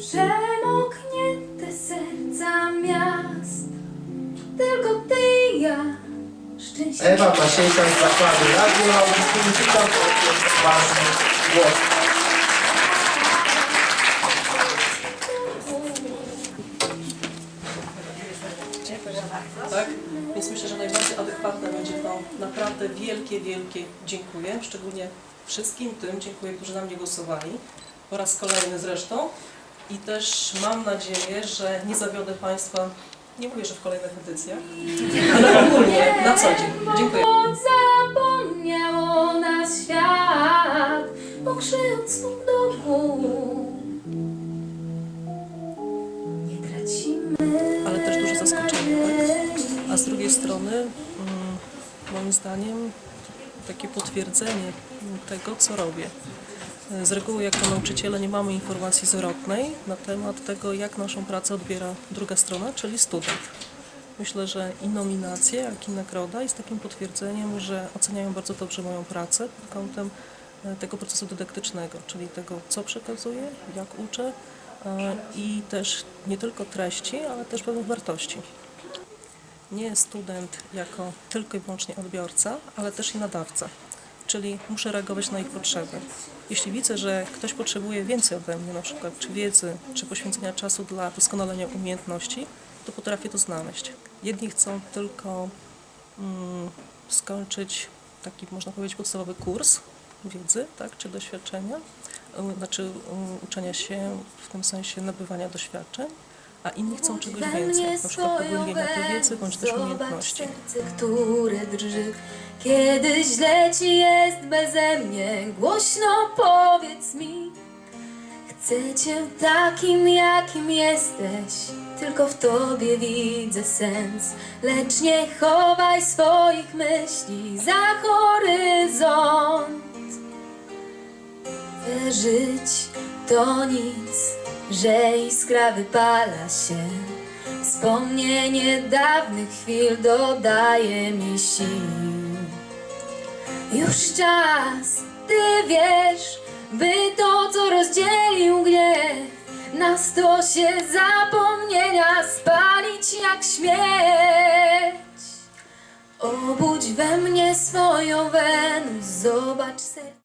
Przemoknięte serca miast Tylko ty i ja Szczęśliwi Ewa Pasiejka z zakładu Radio Audystyny witam ważny głos. Tak? Więc myślę, że najbardziej adekwatne będzie to naprawdę wielkie, wielkie dziękuję. Szczególnie wszystkim tym dziękuję, którzy na mnie głosowali. Po raz kolejny zresztą. I też mam nadzieję, że nie zawiodę Państwa, nie mówię, że w kolejnych edycjach, ale ogólnie na co dzień. Dziękuję. Zapomniał o nas świat Mokrzy od stóp do gór Nie tracimy ale też duże zaskoczenie. Tak? A z drugiej strony, mm, moim zdaniem, takie potwierdzenie tego, co robię. Z reguły, jako nauczyciele, nie mamy informacji zwrotnej na temat tego, jak naszą pracę odbiera druga strona, czyli student. Myślę, że i nominacje, jak i nagroda jest takim potwierdzeniem, że oceniają bardzo dobrze moją pracę pod kątem e, tego procesu dydaktycznego, czyli tego, co przekazuję, jak uczę e, i też nie tylko treści, ale też pewnych wartości. Nie student jako tylko i wyłącznie odbiorca, ale też i nadawca, czyli muszę reagować na ich potrzeby. Jeśli widzę, że ktoś potrzebuje więcej ode mnie, na przykład czy wiedzy, czy poświęcenia czasu dla doskonalenia umiejętności, to potrafię to znaleźć. Jedni chcą tylko mm, skończyć taki, można powiedzieć, podstawowy kurs wiedzy, tak, czy doświadczenia, y, znaczy y, uczenia się w tym sensie nabywania doświadczeń, a inni chcą czegoś więcej, na przykład pogłębienia tej wiedzy bądź też umiejętności. serce, które drży. Kiedy źle ci jest beze mnie. Głośno powiedz mi Chcę cię takim, jakim jesteś. Tylko w tobie widzę sens. Lecz nie chowaj swoich myśli za horyzont. Wierzyć to nic, że iskra wypala się. Wspomnienie dawnych chwil dodaje mi sił. Już czas, ty wiesz, by to co rozdzielił gniew Nas to się zapomnienia spalić jak śmierć. Obudź we mnie swoją Wenus, zobacz serce